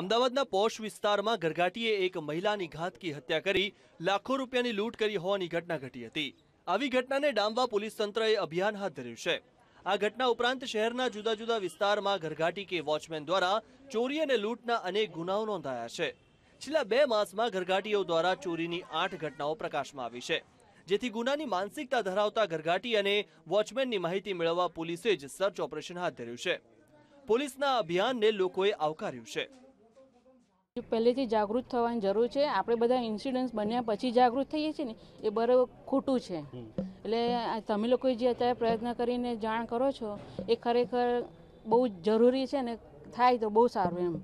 અમદાવાદના પોશ વિસ્તારમાં ઘરઘાટીએ એક મહિલાની ઘાતકી હત્યા કરી, લાખો રૂપિયાની લૂંટ કરી હોવાની ઘટના ઘટી હતી. આવી ઘટનાને ડામવા પોલીસ તંત્રએ અભિયાન હાથ ધર્યું છે. આ ઘટના ઉપરાંત શહેરના જુદા જુદા વિસ્તારમાં ઘરઘાટી કે વોચમેન દ્વારા ચોરી અને લૂંટના અનેક ગુનાઓ નોંધાયા છે. છેલ્લા બે માસમાં ઘરઘાટીઓ દ્વારા ચોરીની આઠ ઘટનાઓ પ્રકાશમાં આવી છે. જેથી ગુનાની માનસિકતા ધરાવતા ઘરઘાટી અને વોચમેનની માહિતી મેળવવા પોલીસે જ સર્ચ ઓપરેશન હાથ ધર્યું છે. પોલીસના અભિયાનને લોકોએ આવકાર્યું છે. પહેલેથી જાગૃત થવાની જરૂર છે આપણે બધા ઇન્સિડન્સ બન્યા પછી જાગૃત થઈએ છીએ ને એ બરાબર ખોટું છે. એટલે તમે લોકોએ જે અત્યારે પ્રયત્ન કરીને જાણ કરો છો એ ખરેખર બહુ જરૂરી છે ને થાય તો બહુ સારું એમ.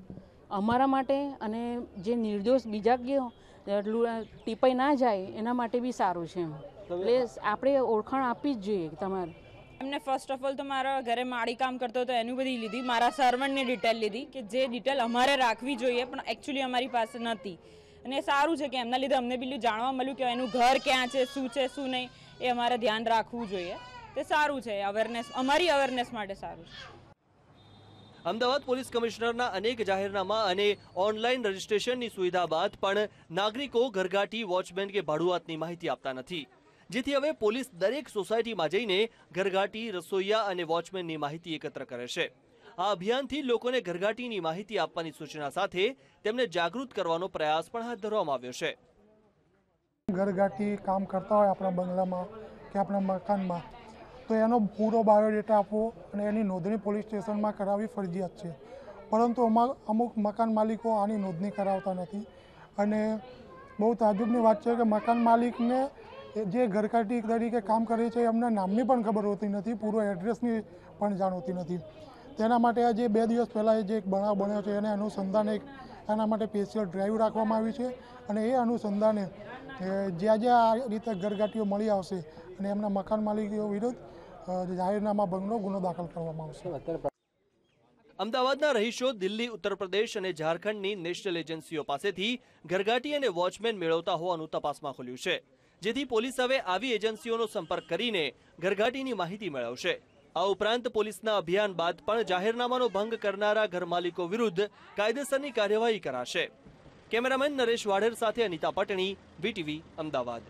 અમારા માટે અને જે નિર્દોષ બીજા ગયો એટલું ટીપાઈ ના જાય એના માટે બી સારું છે એમ. એટલે આપણે ઓળખાણ આપવી જ જોઈએ તમારે. એમને ફર્સ્ટ ઓફ ઓલ તો મારા ઘરે માળી કામ કરતો હતો, એનું બધી લીધી. મારા સર્વન્ટની ડિટેલ લીધી કે જે ડિટેલ અમારે રાખવી જોઈએ, પણ એકચ્યુઅલી અમારી પાસે નથી. અને સારું છે કે એમના લીધે અમને પેલું જાણવા મળ્યું કે એનું ઘર ક્યાં છે, શું છે, શું નહીં, એ અમારે ધ્યાન રાખવું જોઈએ. તે સારું છે અવેરનેસ અમારી અવેરનેસ માટે સારું છે. અમદાવાદ પોલીસ કમિશનરના અનેક જાહેરનામા અને ઓનલાઈન રજીસ્ટ્રેશનની સુવિધા બાદ પણ નાગરિકો ઘરઘાટી વોચમેન કે ભાડુઆતની માહિતી આપતા નથી. જેથી હવે પોલીસ દરેક સોસાયટીમાં જઈને ઘરઘાટી, રસોઈયા અને વોચમેનની માહિતી એકત્ર કરે છે. આ અભિયાનથી લોકોને ઘરઘાટીની માહિતી આપવાની સૂચના સાથે તેમને જાગૃત કરવાનો પ્રયાસ પણ હાથ ધરવામાં આવ્યો છે. ઘરઘાટી કામ કરતા હોય આપણા બંગલામાં કે આપણા મકાનમાં, તો એનો પૂરો બાયોડેટા આપવો અને એની નોંધણી પોલીસ સ્ટેશનમાં કરાવવી ફરજિયાત છે. પરંતુ અમા- અમુક મકાન માલિકો આની નોંધણી કરાવતા નથી. અને બહુ તાજુબની વાત છે કે મકાન માલિકને જે ઘરઘાટી તરીકે કામ કરે છે એમના નામની પણ ખબર હોતી નથી, પૂરો એડ્રેસની પણ જાણ હોતી નથી. તેના માટે આ જે બે દિવસ પહેલાં જે એક બનાવ બન્યો છે એને અનુસંધાને એક એના માટે સ્પેશિયલ ડ્રાઈવ રાખવામાં આવી છે અને એ અનુસંધાને જ્યાં જ્યાં આ રીતે ઘરઘાટીઓ મળી આવશે અને એમના મકાન માલિકીઓ વિરુદ્ધ જાહેરનામા ભંગનો ગુનો દાખલ કરવામાં આવશે. અમદાવાદના રહીશો દિલ્હી, ઉત્તર પ્રદેશ અને ઝારખંડની નેશનલ એજન્સીઓ પાસેથી ઘરઘાટી અને વોચમેન મેળવતા હોવાનું તપાસમાં ખુલ્યું છે. જેથી પોલીસ હવે આવી એજન્સીઓનો સંપર્ક કરીને ઘરઘાટીની માહિતી મેળવશે. આ ઉપરાંત પોલીસના અભિયાન બાદ પણ જાહેરનામાનો ભંગ કરનારા ઘરમાલિકો વિરુદ્ધ કાયદેસરની કાર્યવાહી કરાશે. કેમેરામેન નરેશ વાઢેર સાથે અનિતા પટણી, વીટીવી, અમદાવાદ.